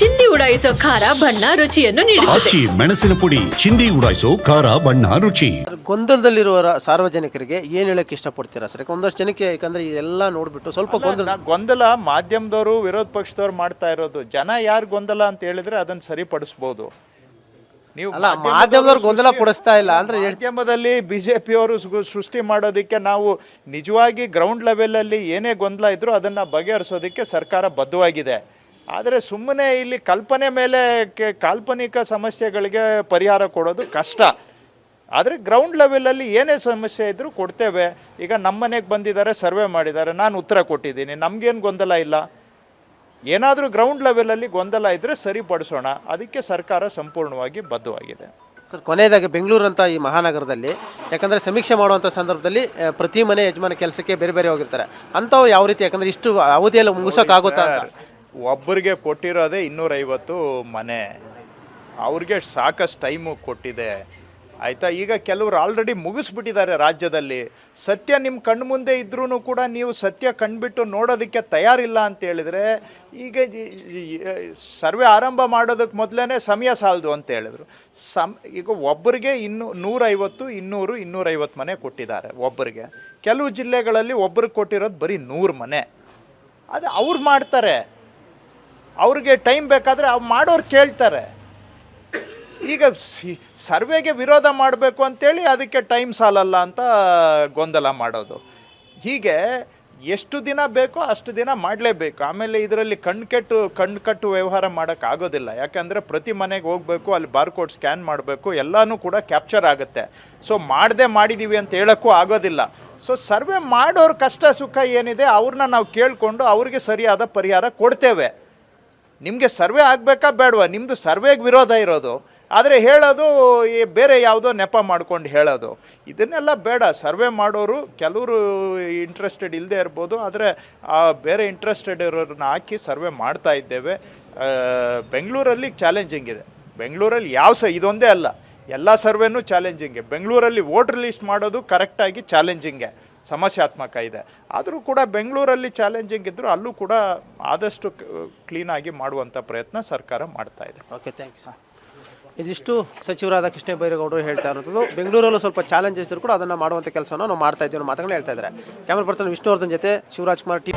ಚಿಂದಿ ಉಡಾಯಿಸೋ ಖಾರ ಬಣ್ಣ ರುಚಿಯನ್ನು ನೀಡುತ್ತದೆ. ಆಚಿ ಮೆಣಸಿನ ಪುಡಿ ಚಿಂದಿ ಉಡಾಯಿಸೋ ಖಾರ ಬಣ್ಣ ರುಚಿ. ಗೊಂದಲದಲ್ಲಿರುವ ರ- ಸಾರ್ವಜನಿಕರಿಗೆ ಏನ್ ಹೇಳಕ್ ಇಷ್ಟಪಡ್ತೀರಾ ಸರ್? ಯಾಕೆ ಒಂದಷ್ಟು ಜನಕ್ಕೆ ಯಾಕಂದ್ರೆ ಇದೆಲ್ಲ ನೋಡ್ಬಿಟ್ಟು ಸ್ವಲ್ಪ ಗೊಂದಲ ನಾ- ಗೊಂದಲ ಮಾಧ್ಯಮದವರು ವಿರೋಧ ಪಕ್ಷದವ್ರು ಮಾಡ್ತಾ ಇರೋದು. ಜನ ಯಾರು ಗೊಂದಲ ಅಂತ ಹೇಳಿದ್ರೆ ಅದನ್ನ ಸರಿಪಡಿಸ್ಬೋದು. ನೀವು ಅಲ್ಲ ಮಾಧ್ಯಮದವ್ರು ಗೊಂದಲ ಕೊಡಿಸ್ತಾ ಇಲ್ಲ ಅಂದ್ರೆ ಮಾಧ್ಯಮದಲ್ಲಿ ಬಿಜೆಪಿ ಅವರು ಸೃಷ್ಟಿ ಮಾಡೋದಕ್ಕೆ ನಾವು ನಿಜವಾಗಿ ಗ್ರೌಂಡ್ ಲೆವೆಲ್ ಅಲ್ಲಿ ಏನೇ ಗೊಂದಲ ಇದ್ರೂ ಅದನ್ನ ಬಗೆಹರಿಸೋದಕ್ಕೆ ಸರ್ಕಾರ ಬದ್ಧವಾಗಿದೆ. ಆದರೆ ಸುಮ್ಮನೆ ಇಲ್ಲಿ ಕಲ್ಪನೆ ಮೇಲೆ ಕೆ- ಕಾಲ್ಪನಿಕ ಸಮಸ್ಯೆಗಳಿಗೆ ಪರಿಹಾರ ಕೊಡೋದು ಕಷ್ಟ. ಆದರೆ ಗ್ರೌಂಡ್ ಲೆವೆಲಲ್ಲಿ ಏನೇ ಸಮಸ್ಯೆ ಇದ್ದರೂ ಕೊಡ್ತೇವೆ. ಈಗ ನಮ್ಮ ಮನೆಗೆ ಬಂದಿದ್ದಾರೆ ಸರ್ವೆ ಮಾಡಿದ್ದಾರೆ ನಾನು ಉತ್ತರ ಕೊಟ್ಟಿದ್ದೀನಿ ನಮಗೇನು ಗೊಂದಲ ಇಲ್ಲ. ಏನಾದರೂ ಗ್ರೌಂಡ್ ಲೆವೆಲಲ್ಲಿ ಗೊಂದಲ ಇದ್ದರೆ ಸರಿಪಡಿಸೋಣ. ಅದಕ್ಕೆ ಸರ್ಕಾರ ಸಂಪೂರ್ಣವಾಗಿ ಬದ್ಧವಾಗಿದೆ. ಸರ್ ಕೊನೆಯದಾಗಿ ಬೆಂಗಳೂರು ಅಂತ ಈ ಮಹಾನಗರದಲ್ಲಿ ಯಾಕಂದರೆ ಸಮೀಕ್ಷೆ ಮಾಡುವಂಥ ಸಂದರ್ಭದಲ್ಲಿ ಪ್ರತಿ ಮನೆ ಯಜಮಾನ ಕೆಲಸಕ್ಕೆ ಬೇರೆ ಬೇರೆ ಹೋಗಿರ್ತಾರೆ. ಅಂಥವ್ರು ಯಾವ ರೀತಿ ಯಾಕಂದರೆ ಇಷ್ಟು ಅವಧಿಯಲ್ಲಿ ಮುಗಿಸೋಕ್ಕಾಗುತ್ತಾ ಅಂತ. ಒಬ್ಬರಿಗೆ ಕೊಟ್ಟಿರೋದೇ ಇನ್ನೂರೈವತ್ತು ಮನೆ. ಅವ್ರಿಗೆ ಸಾಕಷ್ಟು ಟೈಮು ಕೊಟ್ಟಿದೆ. ಆಯಿತಾ? ಈಗ ಕೆಲವರು ಆಲ್ರೆಡಿ ಮುಗಿಸ್ಬಿಟ್ಟಿದ್ದಾರೆ ರಾಜ್ಯದಲ್ಲಿ. ಸತ್ಯ ನಿಮ್ಮ ಕಣ್ಣು ಮುಂದೆ ಇದ್ರೂ ಕೂಡ ನೀವು ಸತ್ಯ ಕಂಡುಬಿಟ್ಟು ನೋಡೋದಕ್ಕೆ ತಯಾರಿಲ್ಲ ಅಂತ ಹೇಳಿದ್ರೆ ಈಗ ಸರ್ವೆ ಆರಂಭ ಮಾಡೋದಕ್ಕೆ ಮೊದಲೇ ಸಮಯ ಸಾಲದು ಅಂತ ಹೇಳಿದ್ರು. ಸಮ್, ಈಗ ಒಬ್ಬರಿಗೆ ಇನ್ನೂ ನೂರೈವತ್ತು, ಇನ್ನೂರು, ಇನ್ನೂರೈವತ್ತು ಮನೆ ಕೊಟ್ಟಿದ್ದಾರೆ ಒಬ್ಬರಿಗೆ. ಕೆಲವು ಜಿಲ್ಲೆಗಳಲ್ಲಿ ಒಬ್ಬರಿಗೆ ಕೊಟ್ಟಿರೋದು ಬರೀ ನೂರು ಮನೆ. ಅದು ಅವ್ರು ಮಾಡ್ತಾರೆ. ಅವ್ರಿಗೆ ಟೈಮ್ ಬೇಕಾದರೆ ಅವ್ರು ಮಾಡೋರು ಕೇಳ್ತಾರೆ. ಈಗ ಸರ್ವೆಗೆ ವಿರೋಧ ಮಾಡಬೇಕು ಅಂತೇಳಿ ಅದಕ್ಕೆ ಟೈಮ್ ಸಾಲಲ್ಲ ಅಂತ ಗೊಂದಲ ಮಾಡೋದು. ಹೀಗೆ ಎಷ್ಟು ದಿನ ಬೇಕೋ ಅಷ್ಟು ದಿನ ಮಾಡಲೇಬೇಕು. ಆಮೇಲೆ ಇದರಲ್ಲಿ ಕಣ್ಣು ಕೆಟ್ಟು ಕಣ್ಣು ಕಟ್ಟು ವ್ಯವಹಾರ ಮಾಡೋಕ್ಕಾಗೋದಿಲ್ಲ ಯಾಕೆಂದರೆ ಪ್ರತಿ ಮನೆಗೆ ಹೋಗಬೇಕು, ಅಲ್ಲಿ ಬಾರ್ಕೋಡ್ ಸ್ಕ್ಯಾನ್ ಮಾಡಬೇಕು, ಎಲ್ಲನೂ ಕೂಡ ಕ್ಯಾಪ್ಚರ್ ಆಗುತ್ತೆ. ಸೊ ಮಾಡದೆ ಮಾಡಿದ್ದೀವಿ ಅಂತ ಹೇಳೋಕ್ಕೂ ಆಗೋದಿಲ್ಲ. ಸೊ ಸರ್ವೆ ಮಾಡೋರ ಕಷ್ಟ ಸುಖ ಏನಿದೆ ಅವ್ರನ್ನ ನಾವು ಕೇಳಿಕೊಂಡು ಅವ್ರಿಗೆ ಸರಿಯಾದ ಪರಿಹಾರ ಕೊಡ್ತೇವೆ. ನಿಮಗೆ ಸರ್ವೆ ಆಗಬೇಕಾ ಬೇಡವಾ? ನಿಮ್ಮದು ಸರ್ವೆಗೆ ವಿರೋಧ ಇರೋದು. ಆದರೆ ಹೇಳೋದು ಈ ಬೇರೆ ಯಾವುದೋ ನೆಪ ಮಾಡ್ಕೊಂಡು ಹೇಳೋದು. ಇದನ್ನೆಲ್ಲ ಬೇಡ. ಸರ್ವೆ ಮಾಡೋರು ಕೆಲವರು ಇಂಟ್ರೆಸ್ಟೆಡ್ ಇಲ್ಲದೆ ಇರ್ಬೋದು. ಆದರೆ ಆ ಬೇರೆ ಇಂಟ್ರೆಸ್ಟೆಡ್ ಇರೋರನ್ನ ಹಾಕಿ ಸರ್ವೆ ಮಾಡ್ತಾ ಇದ್ದೇವೆ. ಬೆಂಗಳೂರಲ್ಲಿ ಚಾಲೆಂಜಿಂಗ್ ಇದೆ. ಬೆಂಗಳೂರಲ್ಲಿ ಯಾವ ಸ, ಇದೊಂದೇ ಅಲ್ಲ. ಎಲ್ಲ ಸರ್ವೆನೂ ಚಾಲೆಂಜಿಂಗೆ ಬೆಂಗಳೂರಲ್ಲಿ ವೋಟರ್ ಲಿಸ್ಟ್ ಮಾಡೋದು ಕರೆಕ್ಟಾಗಿ ಚಾಲೆಂಜಿಂಗೆ ಸಮಸ್ಯಾತ್ಮಕ ಇದೆ. ಆದರೂ ಕೂಡ ಬೆಂಗಳೂರಲ್ಲಿ ಚಾಲೆಂಜಿಂಗ್ ಇದ್ದರೂ ಅಲ್ಲೂ ಕೂಡ ಆದಷ್ಟು ಕ್ಲೀನಾಗಿ ಮಾಡುವಂಥ ಪ್ರಯತ್ನ ಸರ್ಕಾರ ಮಾಡ್ತಾ ಇದೆ. ಓಕೆ ಥ್ಯಾಂಕ್ ಯು ಇದಿಷ್ಟು ಸಚಿವರಾದ ಕೃಷ್ಣ ಬೈರೇಗೌಡರು ಹೇಳ್ತಾ ಇರೋದು. ಬೆಂಗಳೂರಲ್ಲೂ ಸ್ವಲ್ಪ ಚಾಲೆಂಜಸ್ ಇದ್ರು ಕೂಡ ಅದನ್ನು ಮಾಡುವಂಥ ಕೆಲಸವನ್ನು ನಾವು ಮಾಡ್ತಾ ಇದ್ದೀವಿ ಮಾತುಗಳನ್ನ ಹೇಳ್ತಾ ಇದ್ದಾರೆ. ಕ್ಯಾಮ್ರಾ ಪರ್ಸನ್ ವಿಷ್ಣುವರ್ಧನ್ ಜೊತೆ ಶಿವರಾಜ್ ಕುಮಾರ್ ಟಿ